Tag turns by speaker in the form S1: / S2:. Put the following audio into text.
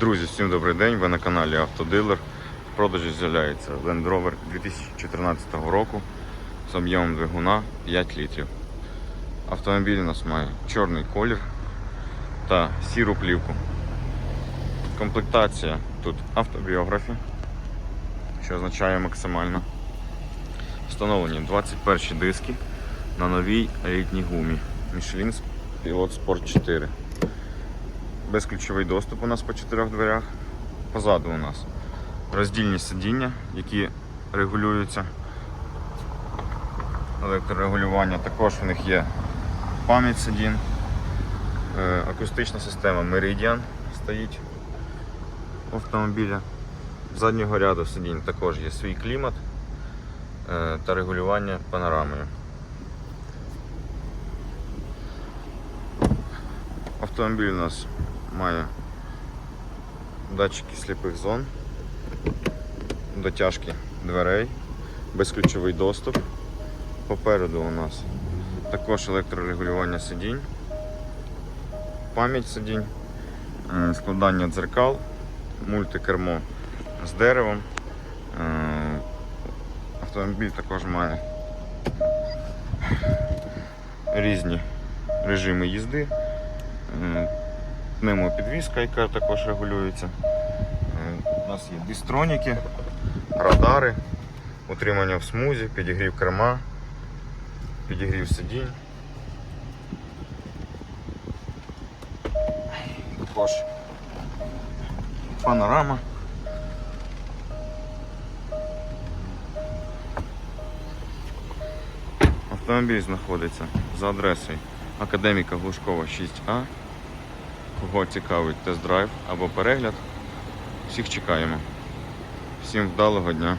S1: Друзі, всім добрий день. Ви на каналі Автодилер. В продажі з'являється Land Rover 2014 року з об'ємом двигуна 5 літрів. Автомобіль у нас має чорний колір та сіру плівку. Комплектація тут автобіографі, що означає максимально. Встановлені 21 диски на новій літній гумі Michelin Pilot Sport 4. Безключовий доступ у нас по чотирьох дверях. Позаду у нас роздільні сидіння, які регулюються. Електрорегулювання. Також в них є пам'ять сидінь. Е, Акустична система Meridian стоїть у автомобіля. Заднього ряду сидінь також є свій клімат е, та регулювання панорамою. Автомобіль у нас має датчики сліпих зон, дотяжки дверей, безключовий доступ. Попереду у нас також електрорегулювання сидінь, пам'ять сидінь, е, складання дзеркал, мультикермо з деревом. Е, Автомобіль також має різні режими їзди. М, Пневмопідвізка, яка також регулюється. Е, У нас є дистроніки, радари, утримання в смузі, підігрів керма, підігрів сидінь. Також панорама. Автомобіль знаходиться за адресою Академіка Глушкова 6А. Кого цікавить тест-драйв або перегляд, всіх чекаємо. Всім вдалого дня!